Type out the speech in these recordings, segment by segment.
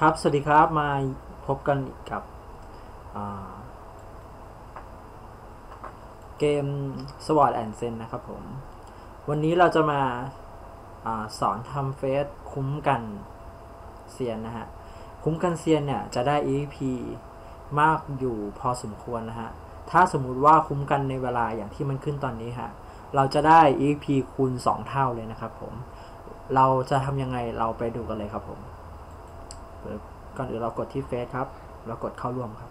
ครับ สวัสดีครับ มาพบกันอีกกับเกม SWOT and Zen นะครับผม วันนี้เราจะมาอาสอนทำเฟสคุ้มกันเซียนนะฮะ คุ้มกันเซียนเนี่ยจะได้ EP มากอยู่พอสมควรนะฮะ ถ้าสมมุติว่าคุ้มกันในเวลาอย่างที่มันขึ้นตอนนี้ฮะ เราจะได้ EP คูณ 2 เท่าเลยนะครับผม เราจะทำยังไงเราไปดูกันเลยครับผม ก่อนอื่นเรากดที่เฟซครับแล้วกดเข้าร่วมครับ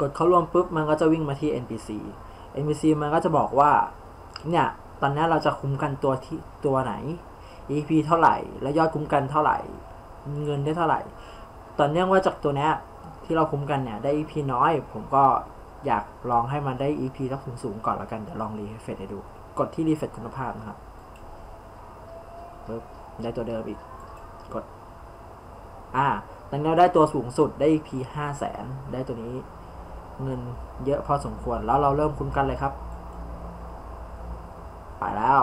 กดเข้าร่วมปุ๊บมันก็จะวิ่งมาที่ NPC NPC มันก็จะบอกว่า เนี่ย ตอนนี้เราจะคุ้มกันตัวที่ตัวไหน EP เท่าไหร่ แล้วยอดคุ้มกันเท่าไหร่ เงินได้เท่าไหร่ ตอนเนื่องว่าจากตัวนี้ที่เราคุ้มกันเนี่ยได้ EP น้อย ผมก็อยากลองให้มันได้ EP สักสูงๆก่อนแล้วกัน เดี๋ยวลองรีเฟรชให้ดู กดที่รีเฟรชคุณภาพนะครับปึ๊บได้ตัวเดิมอีก กด อ่าตอนนี้เราได้ตัวสูงสุดได้ EP ห้าแสนได้ตัวนี้ เงินเยอะพอสมควร แล้วเราเริ่มคุ้นกันเลยครับ ไปแล้ว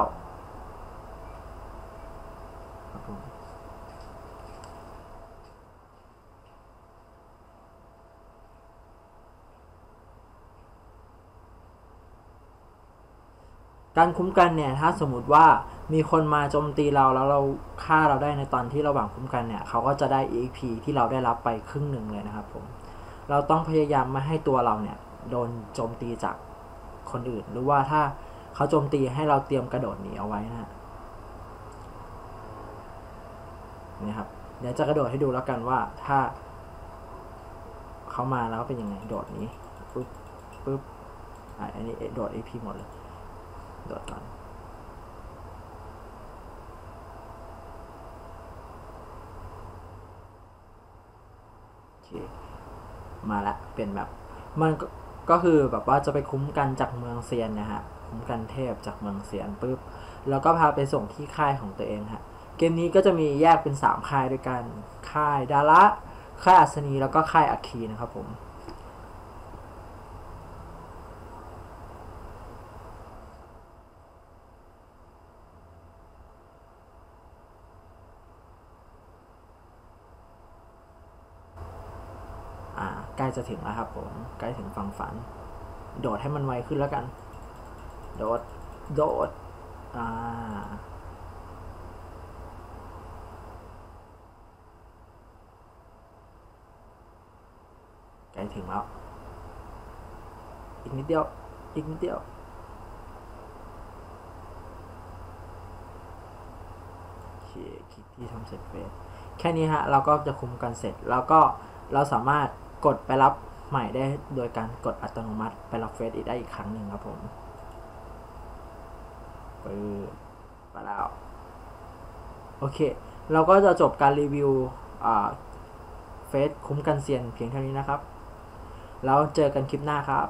ครับผม การคุ้มกันเนี่ยถ้าสมมติว่ามีคนมาโจมตีเราแล้วเราฆ่าเราได้ในตอนที่ระหว่างคุ้มกันเนี่ยเขาก็จะได้ EP ที่เราได้รับไปครึ่งหนึ่งเลยนะครับผมเราต้องพยายามไม่ให้ตัวเราเนี่ยโดนโจมตีจากคนอื่น หรือว่าถ้าเขาโจมตีให้เราเตรียมกระโดดหนีเอาไว้นะฮะนี่ครับเดี๋ยวจะกระโดดให้ดูแล้วกันว่าถ้าเขามาแล้วเป็นยังไงโดดนี้ปุ๊บปุ๊บอะอันนี้โดด AP หมดเลย โดดก่อนมาละเป็นแบบมันก็ก็คือแบบว่าจะไปคุ้มกันจากเมืองเซียนนะฮะคุ้มกันเทพจากเมืองเซียนปุ๊บแล้วก็พาไปส่งที่ค่ายของตัวเองฮะเกมนี้ก็จะมีแยกเป็น 3 ค่ายด้วยกันค่ายดาระค่ายอัศนีแล้วก็ค่ายอัคคีนะครับผม ใกล้จะถึงแล้วครับผมใกล้ถึงฝั่งฝัน โดดให้มันไวขึ้นแล้วกัน โดด โดดอ่าใกล้ถึงแล้ว อีกนิดเดียว อีกนิดเดียวคคลิกที่ทำเสร็จเฟสแค่นี้ฮะ เราก็จะคุมกันเสร็จ แล้วก็เราสามารถ กดไปรับใหม่ได้โดยการกดอัตโนมัติไปรับเฟสอีกได้อีกครั้งหนึ่งครับผมปื๊บไปแล้วโอเค เราก็จะจบการรีวิวเฟสคุ้มกันเซียนเพียงเท่านี้นะครับ แล้วเจอกันคลิปหน้าครับ